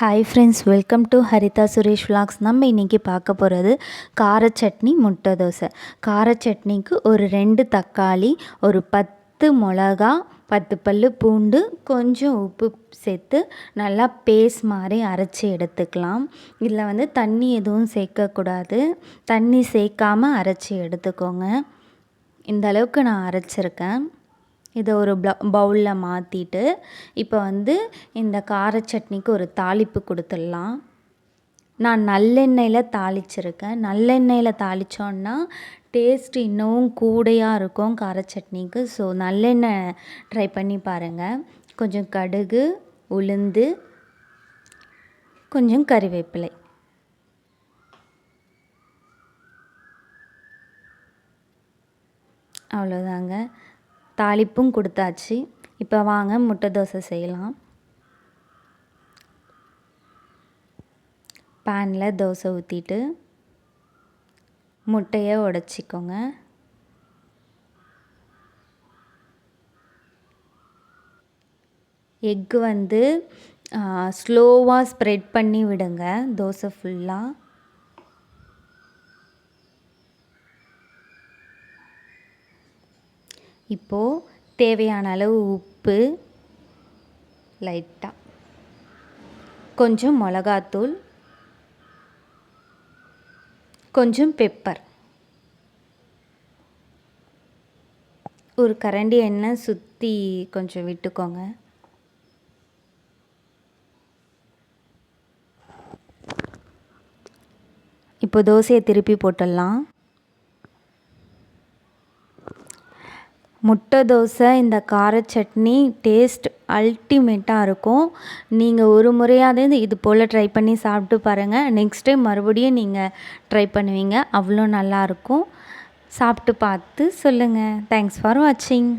Hi friends welcome to Haritha Suresh vlogs நம்ம இன்றைக்கி பார்க்க போகிறது கார சட்னி முட்டை தோசை. கார சட்னிக்கு ஒரு ரெண்டு தக்காளி ஒரு பத்து மிளகா பத்து பல் பூண்டு கொஞ்சம் உப்பு சேர்த்து நல்லா பேஸ்ட் மாதிரி அரைச்சி எடுத்துக்கலாம். இதில் வந்து தண்ணி எதுவும் சேர்க்கக்கூடாது. தண்ணி சேர்க்காமல் அரைச்சி எடுத்துக்கோங்க. இந்த அளவுக்கு நான் அரைச்சிருக்கேன். இதை ஒரு பவுலில் மாற்றிட்டு இப்போ வந்து இந்த கார சட்னிக்கு ஒரு தாளிப்பு கொடுத்துடலாம். நான் நல்லெண்ணெயில் தாளிச்சிருக்கேன். நல்லெண்ணெயில் தாளித்தோன்னா டேஸ்ட் இன்னமும் கூடையாக இருக்கும் கார சட்னிக்கு. ஸோ நல்லெண்ணெய் ட்ரை பண்ணி பாருங்கள் கொஞ்சம் கடுகு உளுந்து கொஞ்சம் கறிவேப்பிலை. அவ்வளோதாங்க தாளிப்பும் கொடுத்தாச்சு. இப்போ வாங்க முட்டை தோசை செய்யலாம். பேனில் தோசை ஊற்றிட்டு முட்டையை உடச்சிக்கோங்க. எக்கு வந்து ஸ்லோவாக ஸ்ப்ரெட் பண்ணி விடுங்க தோசை ஃபுல்லாக இப்போது தேவையான அளவு உப்பு லைட்டாக கொஞ்சம் மிளகாத்தூள் கொஞ்சம் பெப்பர் ஒரு கரண்டி எண்ணெய் சுற்றி கொஞ்சம் விட்டுக்கோங்க. இப்போ தோசையை திருப்பி போட்டுடலாம். முட்டை தோசை இந்த கார சட்னி டேஸ்ட் அல்டிமேட்டாக இருக்கும். நீங்கள் ஒரு முறையாவது இது போல் ட்ரை பண்ணி சாப்பிட்டு பாருங்கள் நெக்ஸ்ட் டைம் மறுபடியும் நீங்கள் ட்ரை பண்ணுவீங்க. அவ்வளோ நல்லாயிருக்கும் சாப்பிட்டு பார்த்து சொல்லுங்கள் தேங்க்ஸ் ஃபார் வாட்சிங்